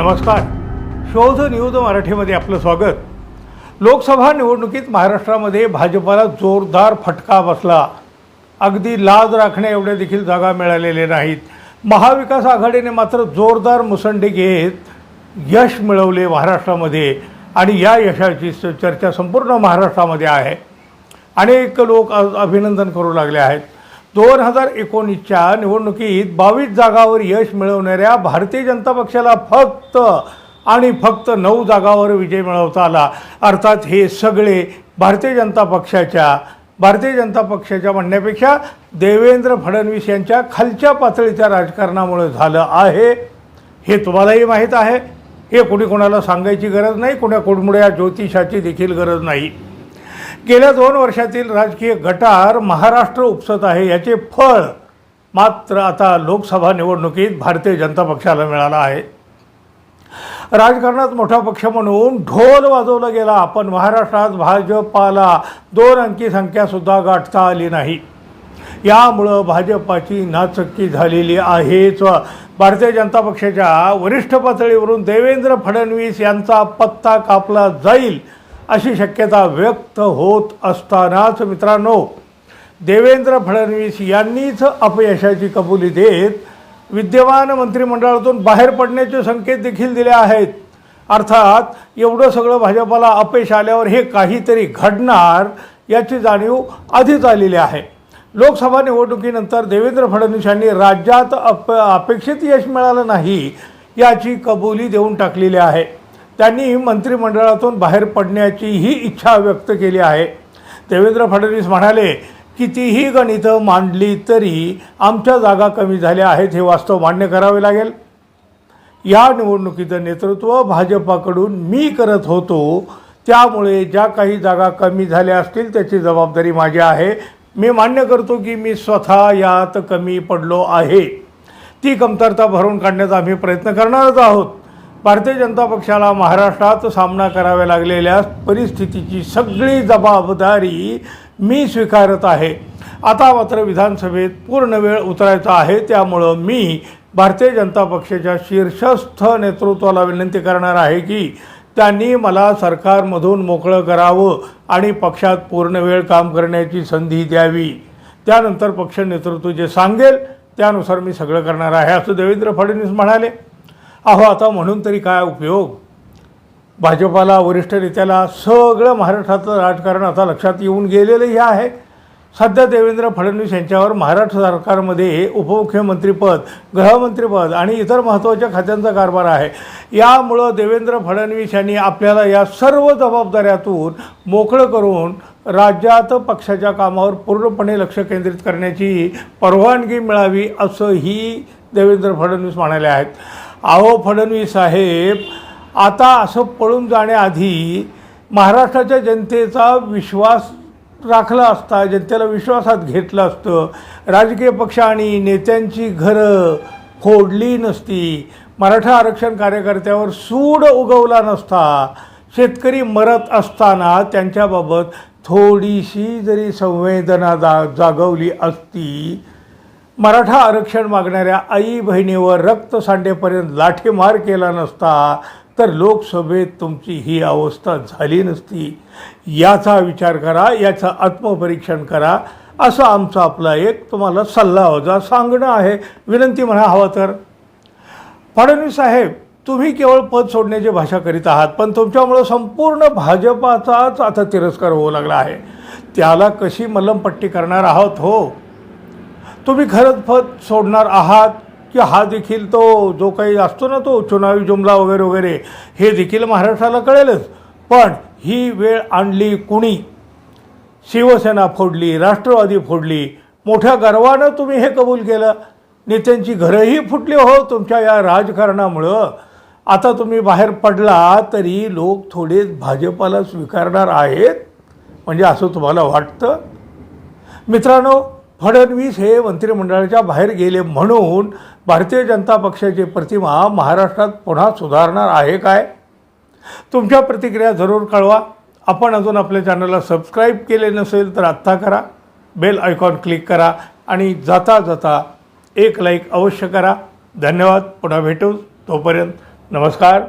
नमस्कार. शोध न्यूज मराठीमध्ये आपलं स्वागत. लोकसभा निवडणुकीत महाराष्ट्रामध्ये भाजपाला जोरदार फटका बसला. अगदी लाज राखण्या एवढ्या देखील जागा मिळालेल्या नाहीत. महाविकास आघाडीने मात्र जोरदार मुसंडी घेत यश मिळवले महाराष्ट्रामध्ये आणि या यशाची स- चर्चा संपूर्ण महाराष्ट्रामध्ये आहे. अनेक लोक अभिनंदन करू लागले आहेत. दोन हजार एकोणीसच्या निवडणुकीत बावीस जागावर यश मिळवणाऱ्या भारतीय जनता पक्षाला फक्त आणि फक्त नऊ जागावर विजय मिळवता आला. अर्थात हे सगळे भारतीय जनता पक्षाच्या भारतीय जनता पक्षाच्या म्हणण्यापेक्षा देवेंद्र फडणवीस यांच्या खालच्या पातळीच्या राजकारणामुळे झालं आहे. हे तुम्हालाही माहीत आहे. हे कोणी कोणाला सांगायची गरज नाही कोण्या कुडमुड्या ज्योतिषाची देखील गरज नाही. गेल्या दोन वर्षातील राजकीय गटार महाराष्ट्र उपसत आहे. याचे फळ मात्र आता लोकसभा निवडणुकीत भारतीय जनता पक्षाला मिळालं आहे. राजकारणात मोठा पक्ष म्हणून ढोल वाजवला गेला. पण महाराष्ट्रात भाजपाला दोन अंकी संख्यासुद्धा गाठता आली नाही. यामुळं भाजपाची नाचक्की झालेली आहेच. भारतीय जनता पक्षाच्या वरिष्ठ पातळीवरून देवेंद्र फडणवीस यांचा पत्ता कापला जाईल. अशी शक्यता व्यक्त होत असतानाच मित्रांनो देवेंद्र फडणवीस यांनीच अपयशाची कबुली देत विद्यमान मंत्रिमंडळातून बाहेर पडण्याचे संकेत देखील दिले आहेत. अर्थात एवढं सगळं भाजपाला अपयश आल्यावर हे काहीतरी घडणार याची जाणीव आधीच आलेली आहे. लोकसभा निवडणुकीनंतर देवेंद्र फडणवीस यांनी राज्यात अप अपेक्षित यश मिळालं नाही याची कबुली देऊन टाकलेली आहे. त्यांनी मंत्रिमंडळातून बाहेर पडण्याचीही इच्छा व्यक्त केली आहे. देवेंद्र फडणवीस म्हणाले कितीही गणितं मांडली तरी आमच्या जागा कमी झाल्या आहेत हे वास्तव मान्य करावे लागेल. या निवडणुकीचं नेतृत्व भाजपाकडून मी करत होतो. त्यामुळे ज्या काही जागा कमी झाल्या असतील त्याची जबाबदारी माझी आहे. मी मान्य करतो की मी स्वतः यात कमी पडलो आहे. ती कमतरता भरून काढण्याचा आम्ही प्रयत्न करणारच आहोत. भारतीय जनता पक्षाला महाराष्ट्रात सामना कराव्या लागलेल्या परिस्थितीची सगळी जबाबदारी मी स्वीकारत आहे. आता मात्र विधानसभेत पूर्ण वेळ उतरायचा आहे त्यामुळं मी भारतीय जनता पक्षाच्या शीर्षस्थ नेतृत्वाला विनंती करणार आहे की त्यांनी मला सरकारमधून मोकळं करावं आणि पक्षात पूर्ण वेळ काम करण्याची संधी द्यावी. त्यानंतर पक्ष नेतृत्व जे सांगेल त्यानुसार मी सगळं करणार आहे असं देवेंद्र फडणवीस म्हणाले. अहो आता म्हणून तरी काय उपयोग? भाजपाला वरिष्ठ नेत्याला सगळं महाराष्ट्रातलं राजकारण आता लक्षात येऊन गेलेलंही आहे. सध्या देवेंद्र फडणवीस यांच्यावर महाराष्ट्र सरकारमध्ये उपमुख्यमंत्रीपद गृहमंत्रीपद आणि इतर महत्त्वाच्या खात्यांचा कारभार आहे. यामुळं देवेंद्र फडणवीस यांनी आपल्याला या सर्व जबाबदाऱ्यातून मोकळं करून राज्यात पक्षाच्या कामावर पूर्णपणे लक्ष केंद्रित करण्याची परवानगी मिळावी असंही देवेंद्र फडणवीस म्हणाले आहेत. अहो फडणवीस साहेब आता असं पळून जाण्याआधी महाराष्ट्राच्या जनतेचा विश्वास राखला असता जनतेला विश्वासात घेतलं असतं. राजकीय पक्ष आणि नेत्यांची घरं फोडली नसती. मराठा आरक्षण कार्यकर्त्यावर सूड उगवला नसता. शेतकरी मरत असताना त्यांच्याबाबत थोडीशी जरी संवेदना जा जागवली असती मराठा आरक्षण मागणाऱ्या आई बहिणीवर रक्त सांडेपर्यंत लाठीमार केला नसता तर लोकसभेत तुमची ही अवस्था झाली नसती. याचा विचार करा याचं आत्मपरीक्षण करा असं आमचा आपला एक तुम्हाला सल्ला होता सांगणं आहे. विनंती म्हणा हवं तर. फडणवीस साहेब तुम्ही केवळ पद सोडण्याची भाषा करीत आहात पण तुमच्यामुळं संपूर्ण भाजपाचाच आता तिरस्कार होऊ लागला आहे. त्याला कशी मलमपट्टी करणार आहोत हो? तुम्ही खरंच फत सोडणार आहात की हा देखील तो जो काही असतो ना तो चुनावी जुमला वगैरे वगैरे हे देखील महाराष्ट्राला कळेलच. पण ही वेळ आणली कुणी? शिवसेना फोडली राष्ट्रवादी फोडली. मोठ्या गर्वानं तुम्ही हे कबूल केलं. नेत्यांची घरंही फुटली हो तुमच्या या राजकारणामुळं. आता तुम्ही बाहेर पडला तरी लोक थोडे भाजपाला स्वीकारणार आहेत. म्हणजे असं तुम्हाला वाटतं? मित्रांनो फडणवीस हे मंत्रिमंडळाच्या बाहेर गेले म्हणून भारतीय जनता पक्षाची प्रतिमा महाराष्ट्रात पुन्हा सुधारणार आहे काय? तुमच्या प्रतिक्रिया जरूर कळवा. आपण अजून आपल्या चॅनलला सबस्क्राईब केले नसेल तर आत्ता करा. बेल आयकॉन क्लिक करा आणि जाता जाता एक लाईक अवश्य करा. धन्यवाद. पुन्हा भेटू. तोपर्यंत नमस्कार.